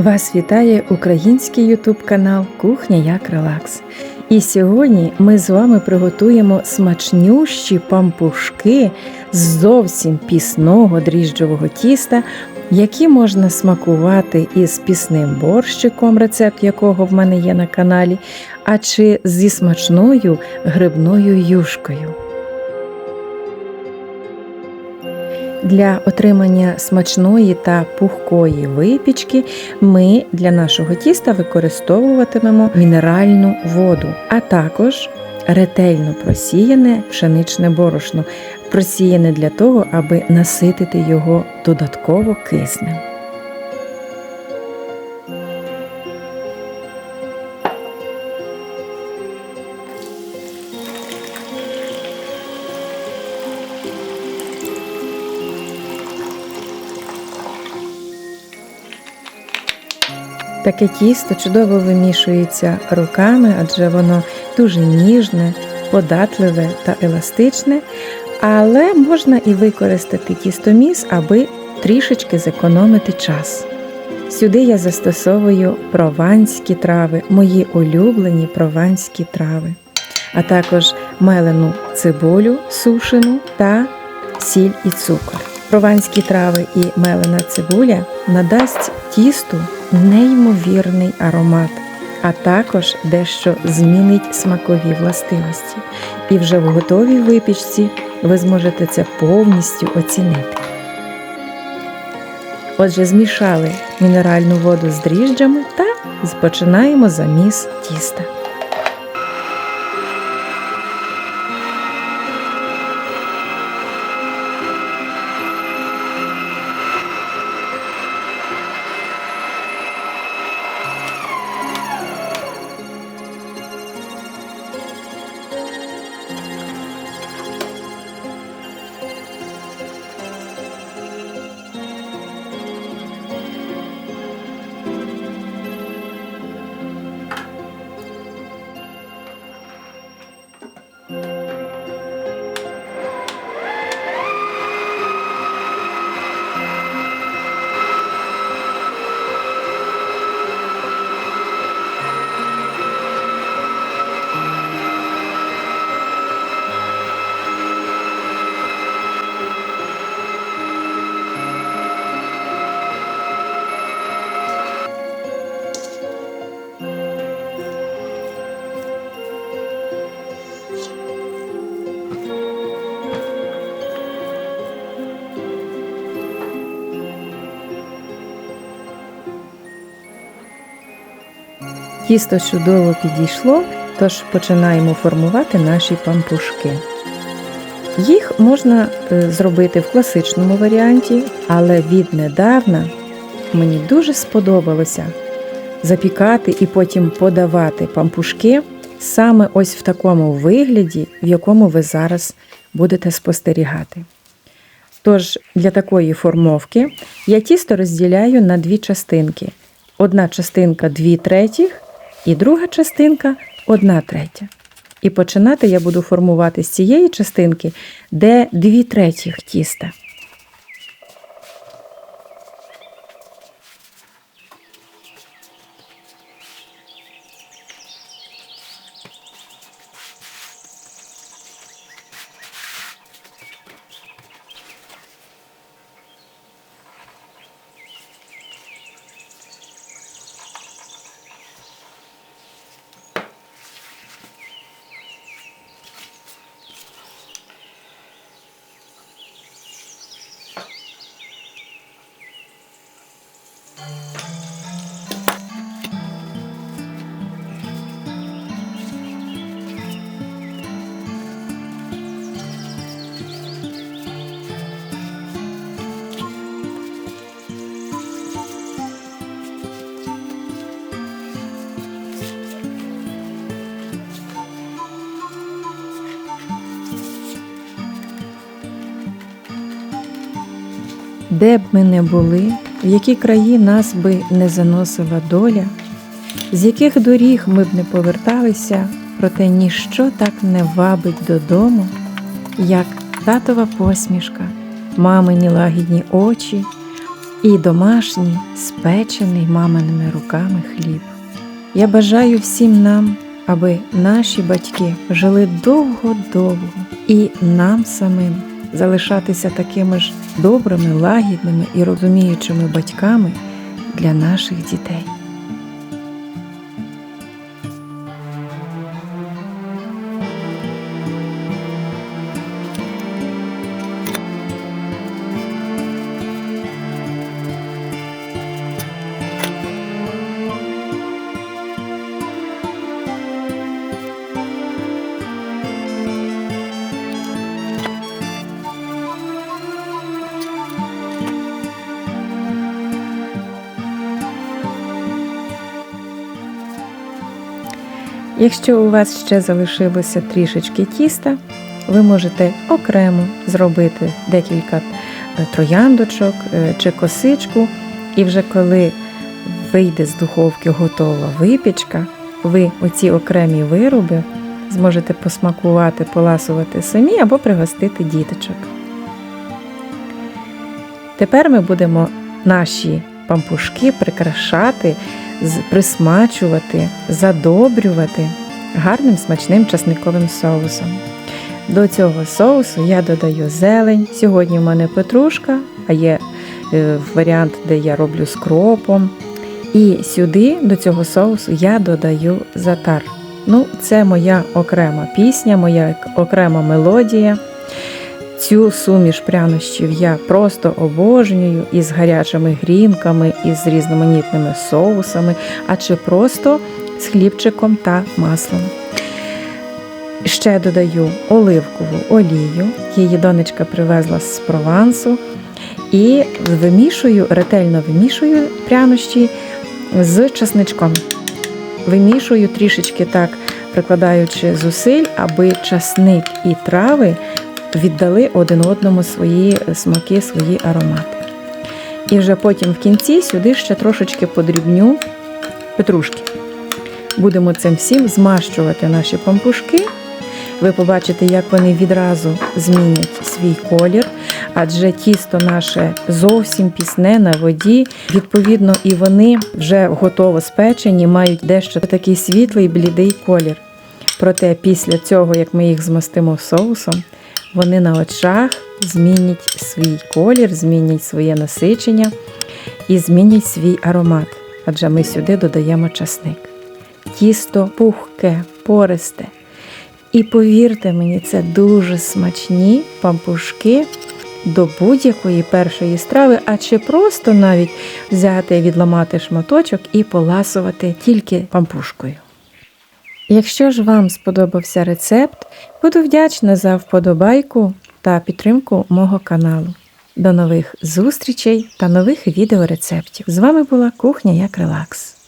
Вас вітає український ютуб канал Кухня як Релакс. І сьогодні ми з вами приготуємо смачнющі пампушки з зовсім пісного дріжджового тіста, які можна смакувати із пісним борщиком, рецепт якого в мене є на каналі, а чи зі смачною грибною юшкою. Для отримання смачної та пухкої випічки ми для нашого тіста використовуватимемо мінеральну воду, а також ретельно просіяне пшеничне борошно, просіяне для того, аби наситити його додатково киснем. Таке тісто чудово вимішується руками, адже воно дуже ніжне, податливе та еластичне, але можна і використати тістоміс, аби трішечки зекономити час. Сюди я застосовую прованські трави, мої улюблені прованські трави, а також мелену цибулю сушену та сіль і цукор. Прованські трави і мелена цибуля надасть тісту неймовірний аромат, а також дещо змінить смакові властивості. І вже в готовій випічці ви зможете це повністю оцінити. Отже, змішали мінеральну воду з дріжджами та починаємо заміс тіста. Тісто чудово підійшло, тож починаємо формувати наші пампушки. Їх можна е, зробити в класичному варіанті, але віднедавна мені дуже сподобалося запікати і потім подавати пампушки саме ось в такому вигляді, в якому ви зараз будете спостерігати. Тож, для такої формовки я тісто розділяю на дві частинки. Одна частинка 2 третіх, і друга частинка 1 третя. І починати я буду формувати з цієї частинки, де 2 третіх тіста. Де б ми не були, в які краї нас би не заносила доля, з яких доріг ми б не поверталися, проте ніщо так не вабить додому, як татова посмішка, мамині лагідні очі, і домашній, спечений маминими руками хліб. Я бажаю всім нам, аби наші батьки жили довго-довго і нам самим залишатися такими ж добрими, лагідними і розуміючими батьками для наших дітей. Якщо у вас ще залишилося трішечки тіста, ви можете окремо зробити декілька е, трояндочок е, чи косичку, і вже коли вийде з духовки готова випічка, ви оці окремі вироби зможете посмакувати, поласувати самі або пригостити діточок. Тепер ми будемо наші пампушки прикрашати, присмачувати, задобрювати гарним смачним часниковим соусом. До цього соусу я додаю зелень. Сьогодні в мене петрушка, а є е, варіант, де я роблю з кропом. І сюди до цього соусу я додаю затар. Ну, це моя окрема пісня, моя окрема мелодія. Цю суміш прянощів я просто обожнюю із гарячими грінками, із різноманітними соусами, а чи просто з хлібчиком та маслом. Ще додаю оливкову олію, її донечка привезла з Провансу. І вимішую, ретельно вимішую прянощі з часничком. Вимішую трішечки так, прикладаючи зусиль, аби часник і трави віддали один одному свої смаки, свої аромати. І вже потім в кінці сюди ще трошечки подрібню петрушки. Будемо цим всім змащувати наші пампушки. Ви побачите, як вони відразу змінять свій колір, адже тісто наше зовсім пісне на воді. Відповідно, і вони вже готово спечені, мають дещо такий світлий блідий колір. Проте після цього, як ми їх змастимо соусом, вони на очах змінять свій колір, змінять своє насичення і змінять свій аромат, адже ми сюди додаємо часник. Тісто пухке, пористе. І повірте мені, це дуже смачні пампушки до будь-якої першої страви, а чи просто навіть взяти, відламати шматочок і поласувати тільки пампушкою. Якщо ж вам сподобався рецепт, буду вдячна за вподобайку та підтримку мого каналу. До нових зустрічей та нових відеорецептів. З вами була Кухня як Релакс.